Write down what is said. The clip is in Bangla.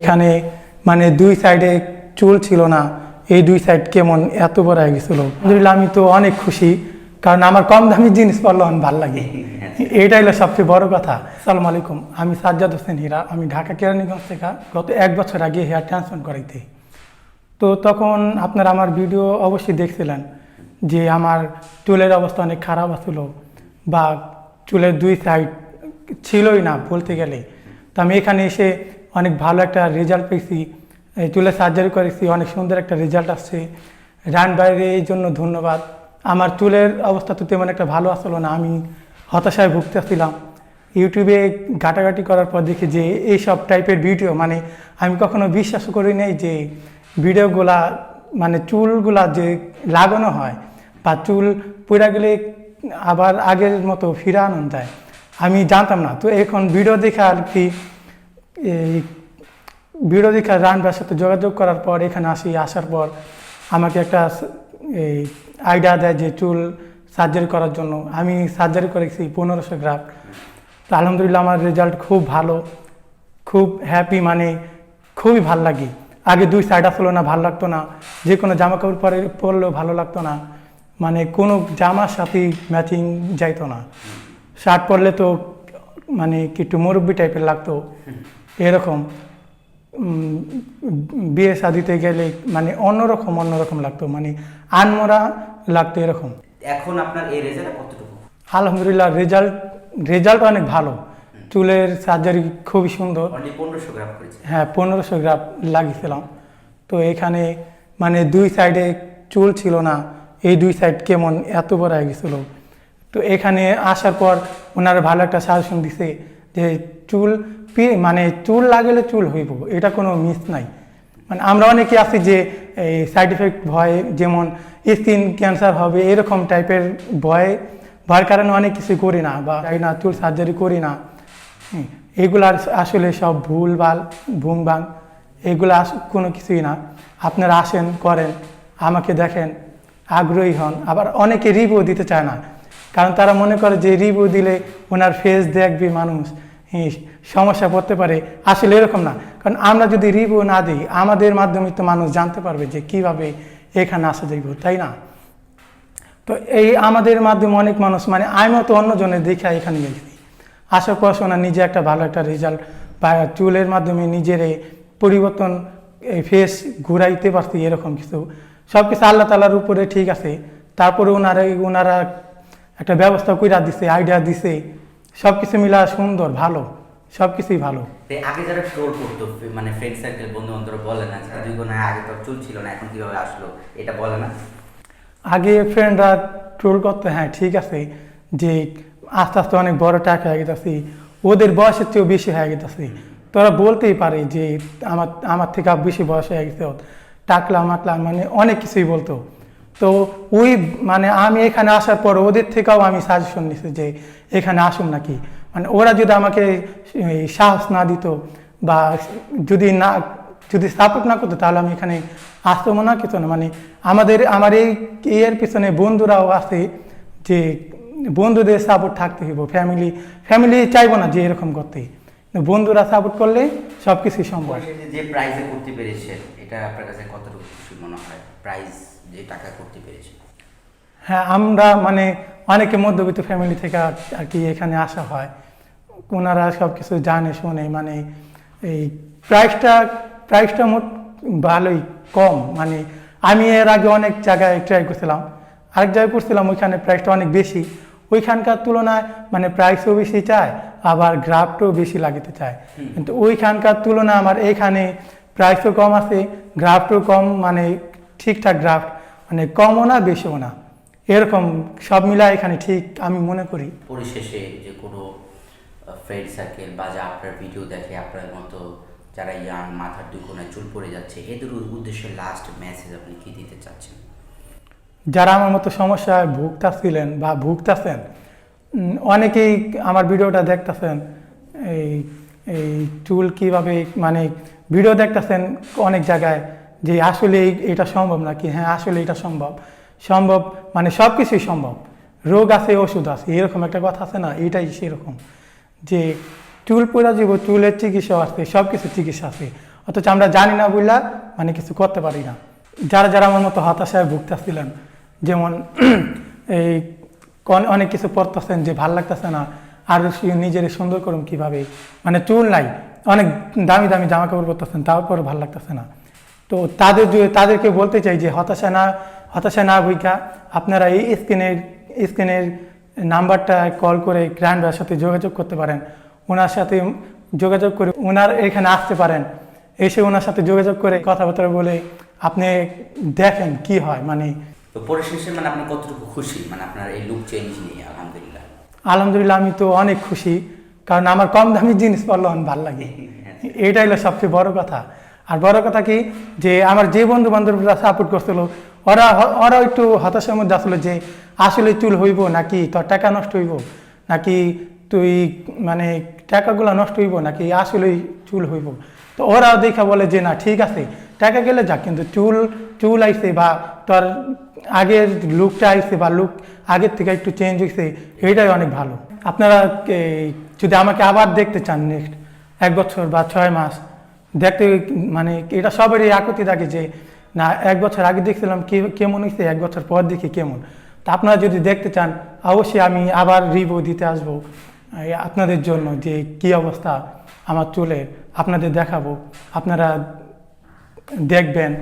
এখানে মানে দুই সাইডে চুল ছিল না এই দুই সাইড কেমন এত বড় হয়ে গেছিল। আলহামদুলিল্লাহ আমি তো অনেক খুশি কারণ আমার কম দামি জিনিস পড়ল আমার ভালো লাগে। এইটাই হলো সবচেয়ে বড় কথা। সালাম আলাইকুম আমি সাজ্জাদ হোসেন হীরা আমি ঢাকা কেরানীগঞ্জ থেকে গত এক বছর আগে হেয়ার ট্রান্সফার করাইতে। তো তখন আপনারা আমার ভিডিও অবশ্যই দেখছিলেন যে আমার চুলের অবস্থা অনেক খারাপ আসলো বা চুলের দুই সাইড ছিলই না বলতে গেলে। তো আমি এখানে এসে অনেক ভালো একটা রেজাল্ট পেয়েছি। চুলের সার্জারি করেছি, অনেক সুন্দর একটা রেজাল্ট আসছে। রান বাইরে, এই জন্য ধন্যবাদ। আমার চুলের অবস্থা তো তেমন একটা ভালো আসলো না, আমি হতাশায় ভুগতেছিলাম ইউটিউবে ঘাটাঘাটি করার পর দেখি যে এইসব টাইপের ভিডিও মানে আমি কখনো বিশ্বাস করি নাই যে ভিডিওগুলা মানে চুলগুলা যে লাগানো হয় বা চুল পুরা গেলে আবার আগের মতো ফিরে আনন্দ যায় আমি জানতাম না, তো এখন ভিডিও দেখে আর কি এই ভিডিও দেখে রানবার সাথে যোগাযোগ করার পর এখানে আসি, আসার পর আমাকে একটা এই আইডিয়া দেয় যে চুল সার্জারি করার জন্য। আমি সার্জারি করেছি পনেরোশো গ্রাম। তো আলহামদুলিল্লাহ আমার রেজাল্ট খুব ভালো, খুব হ্যাপি মানে খুবই ভালো লাগে। আগে দুই সাইড আসলো না, ভালো লাগতো না। যে কোনো জামা কাপড় পরে পরলেও ভালো লাগতো না। মানে কোনো জামার সাথে ম্যাচিং যাইতো না। শার্ট পরলে তো মানে একটু মুরব্বি টাইপের লাগতো। এরকম বিয়ে শাদিতে গেলে মানে অন্যরকম অন্যরকম লাগতো মানে আনমরা লাগতো এরকম। এখন আপনার এই রেজাল্ট কতটুকু? আলহামদুলিল্লাহ রেজাল্ট রেজাল্ট অনেক ভালো। চুলের সার্জারি খুবই সুন্দর। পনেরোশো গ্রাম হ্যাঁ পনেরোশো গ্রাম লাগিয়েছিলাম। তো এখানে মানে দুই সাইডে চুল ছিল না এই দুই সাইড কেমন এত বড় হয়ে গেছিল। তো এখানে আসার পর ওনারা ভালো একটা সাজেশন দিছে যে চুল মানে চুল লাগলে চুল হইব, এটা কোনো মিস নাই। মানে আমরা অনেকে আছি যে এই সাইড এফেক্ট ভয়ে, যেমন স্কিন ক্যান্সার হবে, এরকম টাইপের ভয়ে, ভয়ের কারণে অনেক কিছু করি না বা না, চুল সার্জারি করি না। এগুলার আসলে সব ভুল ভালো ভুং ভাং, এগুলো কোনো কিছুই না। আপনারা আসেন, করেন, আমাকে দেখেন, আগ্রহী হন। আবার অনেকে রিভিউ দিতে চায় না, কারণ তারা মনে করে যে রিভিউ দিলে ওনার ফেস দেখবে মানুষ। সমস্যা পড়তে পারে, আসলে এরকম না। কারণ আমরা যদি রিভিউ না দিই, আমাদের মাধ্যমে তো মানুষ জানতে পারবে যে কীভাবে এখানে আসা যাইব তাই না? তো এই আমাদের মাধ্যমে অনেক মানুষ মানে আমিও তো অন্যজনের দেখে এখানে গেছি। আসার পর শোনা নিজে একটা ভালো একটা রেজাল্ট বা চুলের মাধ্যমে নিজের পরিবর্তন ফেস ঘুরাইতে পারছি এরকম কিছু। সব কিছু আল্লাহ তালার উপরে ঠিক আছে। তারপরে ওনারা ওনারা একটা ব্যবস্থা কইরা দিছে আইডিয়া দিছে। সব কিছু মিলা সুন্দর ভালো সব কিছুই ভালো আগে যারা ট্রোল করতো মানে ফ্রেন্ড সার্কেল বন্ধু বান্ধব বলে না দুই গুণ আগে তো চুল ছিল না এখন কীভাবে আসলো এটা বলে না? আগে ফ্রেন্ডরা ট্রোল করতো হ্যাঁ ঠিক আছে যে আস্তে আস্তে অনেক বড় টাকা হয়ে গেতেছি ওদের বয়সের চেয়েও বেশি হয়ে গেতেছি। তোরা বলতেই পারে যে আমার আমার থেকে বেশি বয়স হয়ে গেছে। টাকলা মাকলা মানে অনেক কিছুই বলতো। তো ওই মানে আমি এখানে আসার পর ওদের থেকেও আমি সাজেশন নিছি যে এখানে আসুন নাকি। মানে ওরা যদি আমাকে সাহস না দিত বা যদি না, যদি সাপোর্ট না করতো তাহলে আমি এখানে আসতাম না কিছু না। মানে আমাদের, আমার এই এর পিছনে বন্ধুরাও আছে যে বন্ধুদের সাপোর্ট থাকতে হইব। ফ্যামিলি ফ্যামিলি চাইব না যে এরকম করতে। বন্ধুরা সাপোর্ট করলে সব কিছুই সম্ভব যে প্রাইজে করতে পেরেছে এটা আপনার কাছে কতটুকু খুশি মনে হয়? প্রাইজ যে টাকা করতে পেরেছে। হ্যাঁ আমরা মানে অনেকে মধ্যবিত্ত ফ্যামিলি থেকে আর আর কি এখানে আসা হয়। ওনারা সব কিছু জানে শোনে মানে এই প্রাইসটা প্রাইসটা মোট ভালোই কম। মানে আমি এর আগে অনেক জায়গায় ট্রাই করছিলাম। আরেক জায়গায় করছিলাম ওইখানে প্রাইসটা অনেক বেশি। ওইখানকার তুলনায় মানে প্রাইসও বেশি চায় আবার গ্রাফটও বেশি লাগাতে চায়। কিন্তু ওইখানকার তুলনায় আমার এখানে প্রাইসও কম আছে গ্রাফটও কম মানে ঠিকঠাক গ্রাফট মানে কমও না বেশিও না। এরকম সব মিলা এখানে ঠিক আমি মনে করি। পরিশেষে যে কোনো ফ্রেন্ড সার্কেল বা যা আপনার ভিডিও দেখে আপনার মতো যারা ইয়াং মাথার দুই কোনায় চুল পড়ে যাচ্ছে এদের উদ্দেশ্যে লাস্ট মেসেজ আপনি কি দিতে চাচ্ছেন? যারা আমার মতো সমস্যায় ভুগতাছিলেন বা ভুগতাছেন অনেকেই আমার ভিডিওটা দেখতাছেন, এই এই চুল কীভাবে মানে ভিডিও দেখতাছেন অনেক জায়গায় যে আসলে এটা সম্ভব নাকি? হ্যাঁ আসলে এটা সম্ভব। সম্ভব মানে সব কিছুই সম্ভব। রোগ আছে, ওষুধ আছে, এরকম একটা কথা আছে না? এটাই সেরকম। যে চুল পড়া জীব, চুলের চিকিৎসা আছে সব কিছু চিকিৎসা আছে। অথচ আমরা জানি না বুঝলা মানে কিছু করতে পারি না। যারা যারা আমার মতো হতাশায় ভুগতেছিলেন যেমন, এই অনেক কিছু পড়তেছেন যে ভালো লাগতেছে না, আর নিজের সুন্দর করুন কীভাবে? মানে চুল নাই, অনেক দামি দামি জামা কাপড় পরতেছেন তারপর ভালো লাগতেছে না। তো তাদের তাদেরকে বলতে চাই যে হতাশা না হতাশা না ভূমিকা আপনারা এই স্ক্রিনের স্ক্রিনের নাম্বারটা কল করে গ্র্যান্ড সাথে যোগাযোগ করতে পারেন। ওনার সাথে যোগাযোগ করে ওনার এখানে আসতে পারেন। এসে ওনার সাথে যোগাযোগ করে কথাবার্তা বলে আপনি দেখেন কি হয় মানে তো পরিশেষে মানে আপনি কতটুকু খুশি? মানে আপনার এই লুক চেঞ্জ নিয়ে আলহামদুলিল্লাহ। আলহামদুলিল্লাহ আমি তো অনেক খুশি। কারণ আমার কম দামি জিনিস পড়লে আমার ভালো লাগে। এটাই হলো সবচেয়ে বড় কথা। আর বড় কথা কি যে আমার যে বন্ধু বান্ধবরা সাপোর্ট করছিল ওরা ওরা একটু হতাশার মধ্যে আসলো যে আসলে চুল হইব নাকি তোর টাকা নষ্ট হইব? নাকি তুই মানে টাকাগুলো নষ্ট হইব? নাকি আসলেই চুল হইব? তো ওরা দেখা বলে যে না ঠিক আছে। টাকা গেলে যাক কিন্তু চুল চুল আইছে বা তোর আগের লুকটা আইছে বা লুক আগের থেকে একটু চেঞ্জ হয়েছে এটাই অনেক ভালো। আপনারা যদি আমাকে আবার দেখতে চান নেক্সট এক বছর বা ছয় মাস, দেখতে মানে এটা সবারই আকুতি থাকে যে, না, এক বছর আগে দেখছিলাম কে, কেমন হয়েছে এক বছর পর দেখি কেমন। তা আপনারা যদি দেখতে চান, অবশ্যই আমি আবার রিভিউ দিতে আসব আপনাদের জন্য যে কি অবস্থা আমার চুলে আপনাদের দেখাবো, আপনারা দেখবেন।